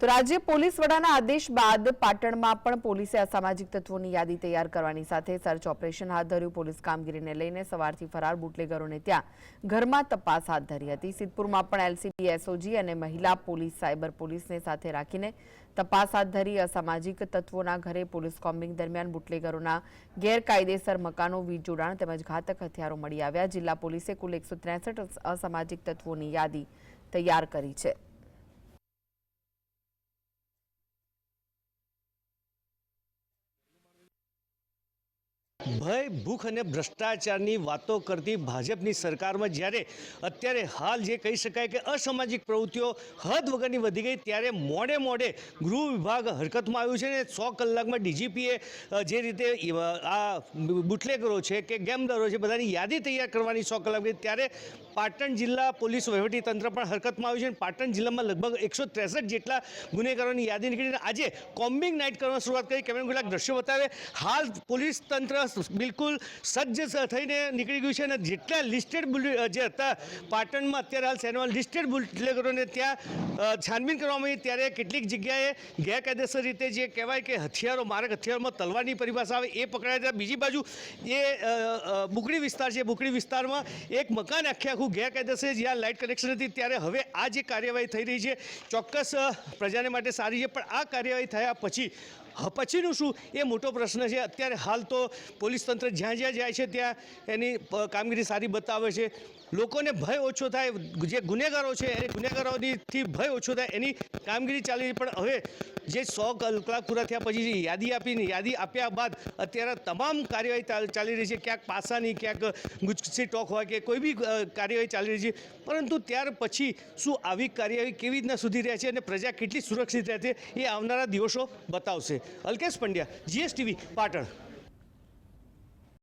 તો રાજ્ય પોલીસ વડાના આદેશ બાદ પાટણમાં પણ પોલીસે અસામાજિક તત્વોની યાદી તૈયાર કરવાની સાથે સર્ચ ઓપરેશન હાથ ધર્યું. પોલીસ કામગીરીને લઈને સવારથી ફરાર બુટલેગરોને ત્યાં ઘરમાં તપાસ હાથ ધરી હતી. સિદ્ધપુરમાં પણ એલસીબી, એસઓજી અને મહિલા પોલીસ, સાયબર પોલીસને સાથે રાખીને તપાસ હાથ ધરી અસામાજિક તત્વોના ઘરે પોલીસ કોમ્બિંગ દરમિયાન બુટલેગરોના ગેરકાયદેસર મકાનો, વીજ જોડાણ તેમજ ઘાતક હથિયારો મળી આવ્યા. જિલ્લા પોલીસે કુલ એકસો અસામાજિક તત્વોની યાદી તૈયાર કરી છે. ભય, ભૂખ અને ભ્રષ્ટાચારની વાતો કરતી ભાજપની સરકારમાં જ્યારે અત્યારે હાલ જે કહી શકાય કે અસામાજિક પ્રવૃત્તિઓ હદ વગરની વધી ગઈ, ત્યારે મોડે મોડે ગૃહ વિભાગ હરકતમાં આવ્યું છે ને સો કલાકમાં ડીજીપીએ જે રીતે આ બુટલેગરો છે કે ગેમદરો છે બધાની યાદી તૈયાર કરવાની સો કલાક ત્યારે પાટણ જિલ્લા પોલીસ તંત્ર પણ હરકતમાં આવ્યું છે અને પાટણ જિલ્લામાં લગભગ એકસો ત્રેસઠ જેટલા ગુનેગારોની યાદી નીકળીને આજે કોમ્બિંગ નાઇટ કરવાની શરૂઆત કરી. કેમેરા કેટલાક દ્રશ્યો બતાવે. હાલ પોલીસ તંત્ર બિલકુલ સજ્જ થઈને નીકળી ગયું છે અને જેટલા લિસ્ટેડ જે હતા પાટણમાં અત્યારે હાલ શહેરમાં લિસ્ટેડ બુટલેગરોને ત્યાં છાનબીન કરવામાં આવી. ત્યારે કેટલીક જગ્યાએ ગેરકાયદેસર રીતે જે કહેવાય કે હથિયારો, મારક હથિયારમાં તલવારની પરિભાષા આવે, એ પકડાયા હતા. બીજી બાજુ એ બુકડી વિસ્તાર છે. બુકડી વિસ્તારમાં એક મકાન આખે આખું ગેરકાયદેસર જ્યાં લાઇટ કનેક્શન હતી. ત્યારે હવે આ જે કાર્યવાહી થઈ રહી છે, ચોક્કસ પ્રજાને માટે સારી છે. પણ આ કાર્યવાહી થયા પછી પછીનું શું? એ મોટો પ્રશ્ન છે. અત્યારે હાલ તો પોલીસ તંત્ર જ્યાં જ્યાં જાય છે, ત્યાં એની કામગીરી સારી બતાવે છે. લોકોને ભય ઓછો થાય. જે ગુનેગારો છે, એ ગુનેગારોથી ભય ઓછો થાય. એની કામગીરી ચાલી પણ હવે જે સો કલાક પૂરા થયા પછી યાદી આપીને, યાદી આપ્યા બાદ અત્યારે તમામ કાર્યવાહી ચાલ- રહી છે. ક્યાંક પાસાની, ક્યાંક ગુજસી ટોક હોય કે કોઈ બી કાર્યવાહી ચાલી રહી છે. પરંતુ ત્યાર પછી શું આવી કાર્યવાહી કેવી રીતના સુધી રહે છે અને પ્રજા કેટલી સુરક્ષિત રહે છે એ આવનારા દિવસો બતાવશે. અલ્કેશ પંડ્યા, જીએસટીવી પાટણ.